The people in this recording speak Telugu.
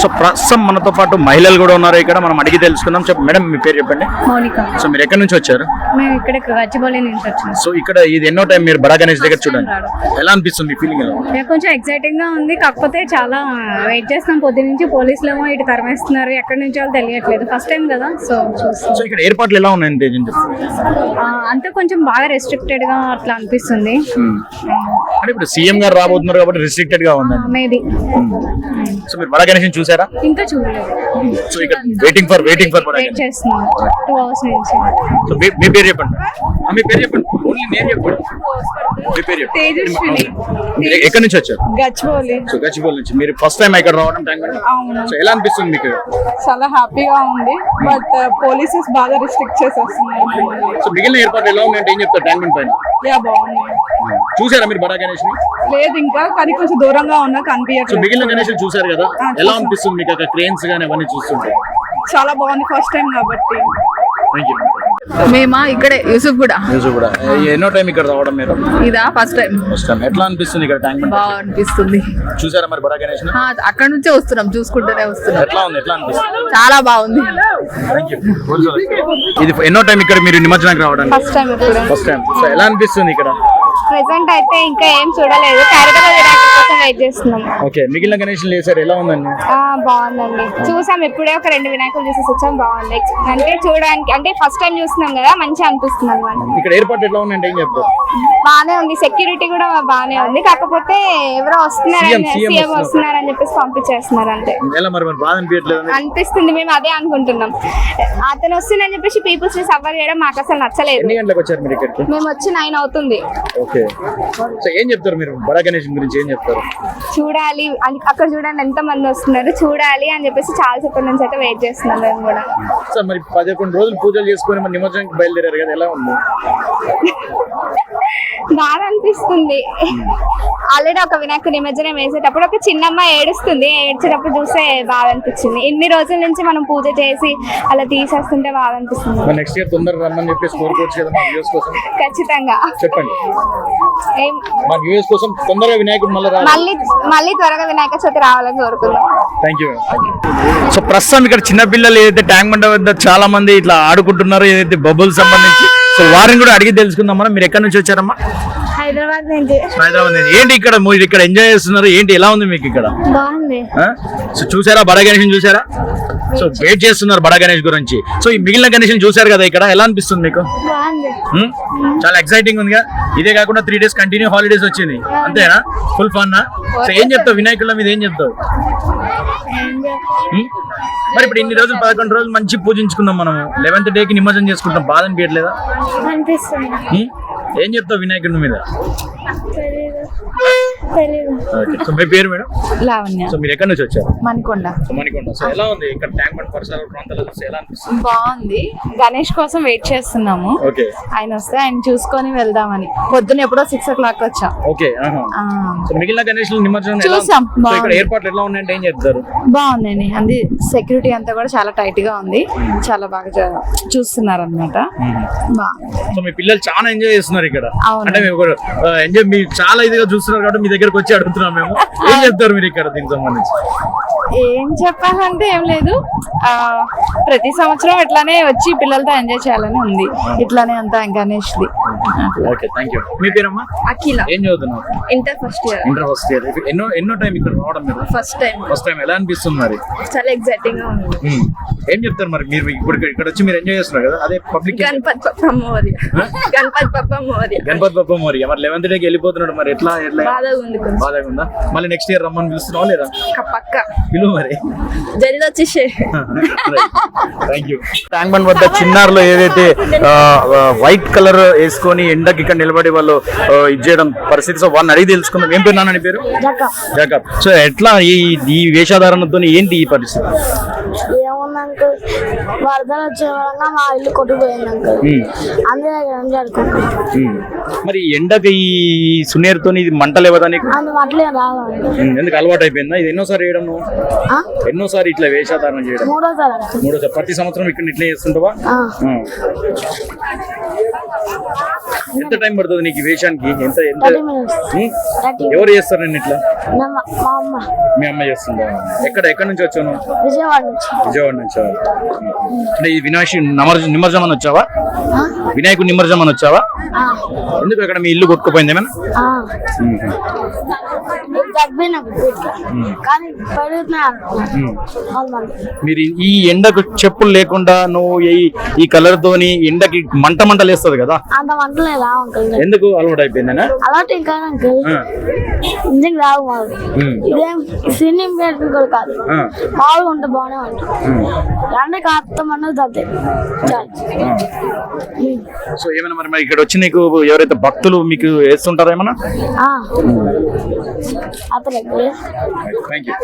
సో ప్రస్తుతం మనతో పాటు మహిళలు కూడా ఉన్నారు ఇక్కడ. మనం అడిగి తెలుసుకుందాం. చెప్ప మేడం మీ పేరు చెప్పండి. మౌనిక. సో మీరు ఎక్కడి నుంచి వచ్చారు? మేము ఇక్కడ గచ్చిబౌలి నుంచి వచ్చినాం. సో ఇక్కడ ఇది ఎన్నో టైం మీరు బడా గణేష్ దగ్గర చూడండి. ఎలా అనిపిస్తుంది ఫీలింగ్ ఎలా? కొంచెం ఎక్సైటింగ్గా ఉంది. కాకపోతే చాలా వెయిట్ చేస్తాం పొద్దు నుంచి పోలీసులు ఏమో ఇటు తరిమేస్తున్నారు. ఎక్కడి నుంచి వాళ్ళు తెలియట్లేదు. ఫస్ట్ టైం కదా సో సో ఇక్కడ ఏర్పాట్లు ఎలా ఉన్నాయండి అంతా కొంచెం బాగా రెస్ట్రిక్టెడ్గా అట్లా అనిపిస్తుంది. అంటే ఇప్పుడు సీఎం గారు రాబోతున్నారు కాబట్టి రిస్ట్రిక్టెడ్గా ఉందండి. మేబీ సో మీరు బడా గణేష్ చూసారా? ఇంకా చూడలేదు. సో ఇక్కడ waiting for waiting for wait చేస్తున్నాం టూ అవర్స్ నుంచి సో మీ మీ పేరు చెప్పండి. ఆ, మీ పేరు చెప్పండి. ఓన్లీ నేను చెప్పండి. మీ పేరు చెప్పండి. తేజస్విని. మీరు ఎక్కడి నుంచి వచ్చారు? గచ్చిబౌలి. సో గచ్చిబౌలి నుంచి. మీరు ఫస్ట్ టైం ఇక్కడ రావడం ట్యాంక్? అవును. సో ఎలా అనిపిస్తుంది మీకు? చాలా హ్యాపీగా ఉంది. బట్ పోలీసెస్ బాగా రిస్ట్రిక్ట్ చేసేస్తున్నారు. సో మిగిలిన ఏర్పాట్లు ఎలా ఉన్నాయంటే ఏం చెప్తారు? ట్యాంక్ బండ్ పైన. యా చూసారా మీరు బడా గణేష్ లేదు ఇంకా కానీ కొంచెం దూరంగా ఉన్నా కనిపించట్లేదు. మిగిలిన గణేష్ చూసారు కదా? ఎలా. అనిపిస్తుంది మీకు అక్కడ క్రేన్స్ గానీ అవన్నీ చూస్తుంటే? చాలా బాగుంది ఫస్ట్ టైం కాబట్టి. థ్యాంక్ యూ మేమా? ఇక్కడే యూసుఫ్ కూడా. న్యూస్ కూడా. ఎన్నో టైం ఇక్కడ రావడం మీరు? ఇదా? First time. First time. ఎట్లా అనిపిస్తుంది ఇక్కడ ట్యాంక్ బండ్? బాగా అనిపిస్తుంది. చూసారా మరి బడా గణేష్ అక్కడ నుంచే వస్తున్నాం. చూసుకుంటూనే వస్తున్నాం. ఎట్లా ఉంది? ఎట్లా అనిపిస్తుంది? చాలా బాగుంది. ఇది ఎన్నో టైం ఇక్కడ మీరు నిమజ్జనానికి రావడానికి? First time first time so ఎలా అనిపిస్తుంది ఇక్కడ? ప్రెసెంట్ అయితే ఇంకా ఏం చూడలేదు. క్యారెక్టర్ వినాయకుడి కోసం వెయిట్ చేస్తున్నాం. ఓకే మిగిలిన గణేష్ వేసారు ఎలా ఉందండి? బాగుందండి. చూసాం ఇప్పుడే ఒక రెండు వినాయకులు చూసేసి వచ్చాం బాగుంది. అంటే చూడడానికి అంటే ఫస్ట్ టైం చూస్తున్నాం కదా మంచిగా అనిపిస్తుంది అనమాట ఇక్కడ ఏర్పాటు ఎట్లా ఉందంటే ఏం చెప్తారు? బాగానే ఉంది. సెక్యూరిటీ కూడా బాగానే ఉంది. కాకపోతే ఎవరో వస్తున్నారని సీఎం వస్తున్నారు. వస్తున్నారని చెప్పేసి పంపించేస్తున్నారు అంతే. అనిపిస్తుంది. మేము అదే అనుకుంటున్నాం. అతను వస్తుందని చెప్పేసి పీపుల్స్ని సఫర్ చేయడం మాకు అసలు నచ్చలేదు. మీరు ఇక్కడికి? మేము వచ్చి నైన్ అవుతుంది. ఓకే. సో ఏం చెప్తారు మీరు? బడా గణేష్ గురించి ఏం చెప్తారు? చూడాలి అక్కడ చూడండి ఎంత మంది వస్తున్నారు చూడాలి అని చెప్పేసి చాలా సేపటి నుంచి అయితే వెయిట్ చేస్తున్నాం మేము కూడా. సార్ మరి పదకొండు రోజులు పూజలు చేసుకొని మరి నిమజ్జనానికి బయలుదేరారు కదా ఎలా ఉంది? బాగా అనిపిస్తుంది ఆల్రెడీ ఒక వినాయక నిమజ్జనం వేసేటప్పుడు ఒక చిన్నమ్మ ఏడుస్తుంది. ఏడ్చేటప్పుడు చూస్తే బాగా అనిపించింది ఇన్ని రోజుల నుంచి మనం పూజ చేసి అలా తీసేస్తుంటే బాగా అనిపిస్తుంది నెక్స్ట్ ఇయర్ తొందరగా రమ్మని చెప్పేసి కోరుకోవచ్చు కదా మా వ్యూస్ కోసం? ఖచ్చితంగా. చెప్పండి. ఏం? మా వ్యూస్ కోసం తొందరగా వినాయకుడు మళ్ళీ రావాలి. మళ్ళీ మళ్ళీ త్వరగా వినాయక చవితి రావాలని కోరుకుందాం. థ్యాంక్ యూ సో ప్రస్తుతం ఇక్కడ చిన్న పిల్లలు ఏదైతే ట్యాంక్ బండ వద్ద చాలా మంది ఇట్లా ఆడుకుంటున్నారో ఏదైతే బబుల్ సంబంధించి సో వారిని కూడా అడిగి తెలుసుకుందాం మనం. మీరు ఎక్కడి నుంచి వచ్చారమ్మా? హైదరాబాద్ నుంచి. హైదరాబాద్ నుంచి. ఏంటి ఇక్కడ మీరు ఇక్కడ ఎంజాయ్ చేస్తున్నారు? ఏంటి ఎలా ఉంది మీకు ఇక్కడ? బాగుంది? సో చూసారా బడా గణేష్ చూసారా? సో వెయిట్ చేస్తున్నారు బడా గణేష్ గురించి. సో ఈ మిగిలిన గణేష్ చూసారు కదా ఇక్కడ? ఎలా అనిపిస్తుంది మీకు? చాలా ఎక్సైటింగ్ ఉందిగా. ఇదే కాకుండా త్రీ డేస్ కంటిన్యూ హాలిడేస్ వచ్చింది. అంతేనా? ఫుల్ ఫన్ సో ఏం చెప్తావు? వినాయకుల మీద ఏం చెప్తావు? మరి ఇప్పుడు ఇన్ని రోజులు పదకొండు రోజులు మంచి పూజించుకున్నాం మనం లెవెన్త్ డేకి నిమజ్జనం చేసుకుంటాం బాధ అనిపించట్లేదా? ఏం చెప్తావు వినాయకుడి మీద? సో మీ పేరు మేడం? లావణ్య. సో మీరు ఎక్కడి నుంచి వచ్చారు? మణికొండ. సో మణికొండ. సో ఎలా ఉంది? ఇక్కడ ట్యాంక్ బండ్ పరిసర ప్రాంతాల్లో చూస్తే ఎలా అనిపిస్తుంది? బాగుంది. గణేష్ కోసం వెయిట్ చేస్తున్నాము. ఓకే. ఆయన వస్తే ఆయన చూసుకొని వెళ్దామని. పొద్దున ఎప్పుడో సిక్స్ ఓ క్లాక్ వచ్చాం. ఓకే సో మిగిలిన గణేష్ నిమజ్జనం? చూసాం, సో ఇక్కడ. ఏర్పాట్లు ఎలా ఉన్నాయంటే ఏం చెప్తారు? బాగుందండి. అది సెక్యూరిటీ అంతా కూడా చాలా టైట్గా ఉంది. చాలా బాగా చూ- చూస్తున్నారు అనమాట బాగుంది సో మీ పిల్లలు చాలా ఎంజాయ్ చేస్తున్నారు ఇక్కడ. అంటే మేము ఎంజాయ్ మీరు చాలా ఇదిగా చూస్తున్నారు కాబట్టి మీ దగ్గరకు వచ్చి అడుగుతున్నాం మేము. ఏం చెప్తారు మీరు ఇక్కడ దీనికి సంబంధించి? ఏం చెప్పాలంటే ఏం లేదు. ఆ ప్రతి సంవత్సరం ఇట్లానే వచ్చి పిల్లలతో ఎంజాయ్ చేయాలని ఉంది. ఇట్లానే అంతా గణేష్ది. ఓకే థ్యాంక్ యూ మీ పేరమ్మా? అఖిల. ఏం inter first year inter first year ఎన్నో ఎన్నో టైం ఇక్కడ రావడం మీరు? ఫస్ట్ టైం ఫస్ట్ టైం ఎలా అనిపిస్తుంది మరి? చాలా గా ఉంది. Hmm. ఏం చెప్తారు మరి? మీరు ఇప్పుడు ఇక్కడ- ఇక్కడ వచ్చి మీరు ఎంజాయ్ చేస్తున్నారు కదా? అదే పబ్లిక్ గణపతి పప్ప మోరియా గణపతి పప్ప మోరియా గణపతి బప్ప మరి మరి లెవెన్త్ డేకి వెళ్ళిపోతున్నాడు మరి? ఎట్లా ఎట్లా? బాధగా ఉంది కొంచెం. బాధగా ఉందా? మళ్ళీ నెక్స్ట్ ఇయర్ రమ్మని పిలుస్తున్నావా లేదా? పక్క. పిలువు మరి. జల్ది వచ్చేసే ట్యాంక్ బండ్ వద్ద చిన్నారులు ఏదైతే వైట్ కలర్ వేసుకొని ఎండకి ఇక్కడ నిలబడి వాళ్ళు ఇది చేయడం పరిస్థితి. సో వాళ్ళని అడిగి తెలుసుకుందాం. ఏం పేరు నాన్న పేరు? జగప్ సో ఎట్లా ఈ ఈ వేషధారణతో ఏంటి ఈ పరిస్థితి? అంకుల్ వరదలు వచ్చే మా ఇల్లు కొట్టుకుపోయింది అంకుల్. మరి ఎండకి ఈ సునేరుతో ఇది మంటలు ఇవ్వదా నీకు అందు ఎందుకు అలవాటు అయిపోయిందా? ఇది ఎన్నోసారి చేయడం నువ్వు? ఎన్నోసారి ఇట్లా వేషధారణ చేయడం? మూడోసారి మూడోసారి. ప్రతి సంవత్సరం ఇక్కడ ఇట్లా చేస్తుంటావా. ఎంత టైం పడుతుంది నీకు వేషానికి? ఎంత ఎంత? ఎవరు చేస్తారు నేను ఇట్లా? మా మా అమ్మ. మీ అమ్మ చేస్తుందా? ఎక్కడ ఎక్కడి నుంచి వచ్చాను విజయవాడ నుంచి. విజయవాడ నుంచి? అంటే ఈ వినాయక నిమజ్జ నిమజ్జనం వచ్చావా? ఆ? వినాయకుడు నిమజ్జనం వచ్చావా? ఆ. ఎందుకు అక్కడ మీ ఇల్లు కొట్టుకుపోయింది ఏమైనా మీరు ఈ ఎండకు చెప్పులు లేకుండా నువ్వు ఈ ఈ కలర్ తోని ఎండకి మంట మంట లేస్తుంది కదా? అంత ఎందుకు అలవాటు అయిపోయిందనా అలాంటి ఇంకా అంకుల్. రావు మాకు ఇదేం సినిమా పేరు కూడా కాదు మామూలుగా ఉంటే బాగానే ఉంటుంది. ఎండ కాస్తామన్నది తగ్గే చాలు. సో ఏమైనా మరి మరి ఇక్కడ వచ్చి నీకు ఎవరైతే భక్తులు మీకు వేస్తుంటారా ఏమన్నా. అతను థ్యాంక్ యూ